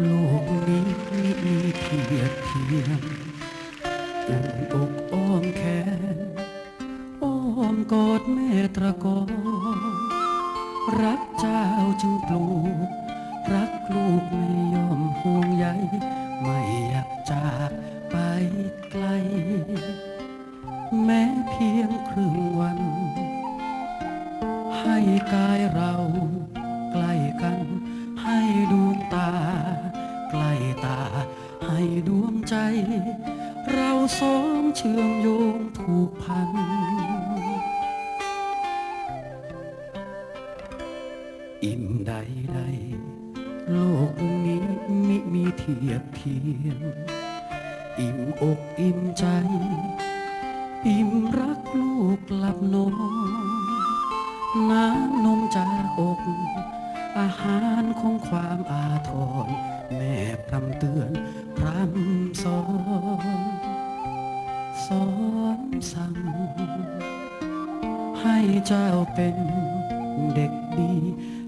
โลกนี้มีเทียบเทียมอุ่นอกอ้อมแขนอ้อมกอดแม่ตระกอรักเจ้าจึงปลูก รักลูกไม่ยอมห่วงใยไม่อยากจากไปไกล แม้เพียงครึ่งวัน ให้กายเรา ตา ให้ดวงใจ เราสองเชื่อมโยงผูกพัน อิ่มใดใดโลกนี้มิมีเทียบเทียม อิ่มอกอิ่มใจ อิ่มรักลูกหลับนอนน้ำนมจากอกอาหารของความอาทรแม่ พรำเตือนพรำสอนสอนสั่ง ให้เจ้าเป็นเด็กดี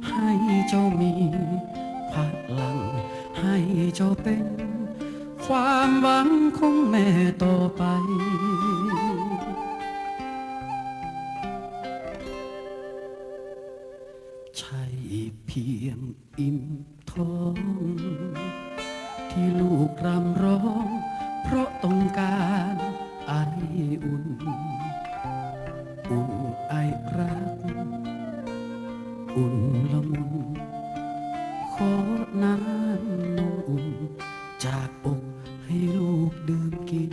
ให้เจ้ามีพลัง ให้เจ้าเป็น ความหวังของแม่ต่อไปใช่เพียงอิ่มท้อง ที่ลูกรำร้อง เพราะต้องการไออุ่น อุ่นไอรัก อุ่นละมุน ขอน้ำนมอุ่น จากอกให้ลูกดื่มกิน